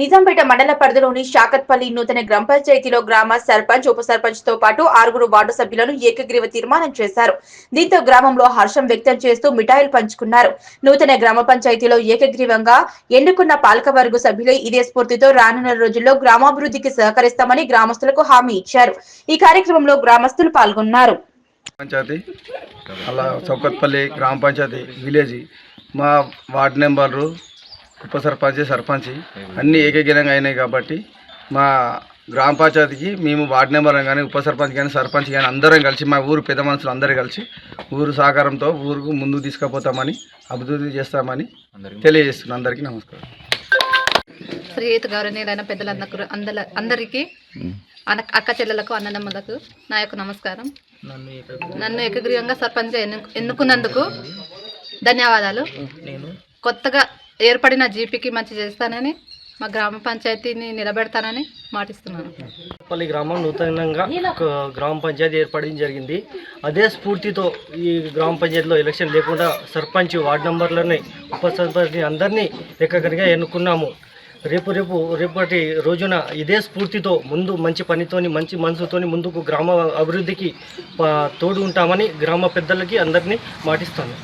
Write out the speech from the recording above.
నిజాంపేట మండల పరిధిలోని షాకత్పల్లి నూతన గ్రామ పంచాయతీలో గ్రామ సర్పంచ్ ఉప సర్పంచ్తో పాటు ఆరుగురు వార్డు సభ్యులను ఏకగ్రీవ తీర్మానం చేశారు. దీంతో గ్రామంలో హర్షం వ్యక్తం చేస్తూ మిఠాయిలు పంచుకున్నారు. నూతన గ్రామ పంచాయతీలో ఏకగ్రీవంగా ఎన్నుకున్న పాలకవర్గ సభ్యులు ఇదే స్ఫూర్తితో రానున్న రోజుల్లో గ్రామాభివృద్ధికి సహకరిస్తామని గ్రామస్తులకు హామీ ఇచ్చారు. ఈ కార్యక్రమంలో గ్రామస్తులు పాల్గొన్నారు. పంచాయతీ అలా చౌకత్పల్లి గ్రామ పంచాయతీ విలేజ్ మా వార్డు నెంబరు ఉప సర్పంచ్ సర్పంచ్ అన్నీ ఏకగ్రంగా అయినాయి కాబట్టి మా గ్రామ పంచాయతీకి మేము వార్డు నెంబర్ కానీ ఉప సర్పంచ్ కానీ సర్పంచ్ కానీ అందరం కలిసి మా ఊరు పెద్ద మనుషులు అందరూ కలిసి ఊరు సహకారంతో ఊరుకు ముందుకు తీసుకుపోతామని అభివృద్ధి చేస్తామని తెలియజేస్తున్నాను. అందరికీ నమస్కారం. శ్రీయుత గౌరవనీయులైన పెద్దలందరూ అందల అందరికీ అక్క చెల్లెలకు అన్నదమ్ములకు నా యొక్క నమస్కారం. నన్ను ఏకగ్రీవంగా సర్పంచ్ ఎన్ను- ఎన్నుకున్నందుకు ధన్యవాదాలు. కొత్తగా ఏర్పడిన జీపీకి మంచి చేస్తానని మా గ్రామ పంచాయతీని నిలబెడతానని మాటిస్తున్నాను. పల్లి గ్రామం నూతనంగా ఒక గ్రామ పంచాయతీ ఏర్పడడం జరిగింది. అదే స్ఫూర్తితో ఈ గ్రామ పంచాయతీలో ఎలక్షన్ లేకుండా సర్పంచ్ వార్డు మెంబర్లని ఉప సర్పంచ్ని అందరినీ ఏకగ్రంగా ఎన్నుకున్నాము. రేపు రేపు రేపటి రోజున ఇదే స్ఫూర్తితో ముందు మంచి పనితోని మంచి మనసుతోని ముందుకు గ్రామ అభివృద్ధికి తోడు ఉంటామని గ్రామ పెద్దలకి అందరినీ మాటిస్తాను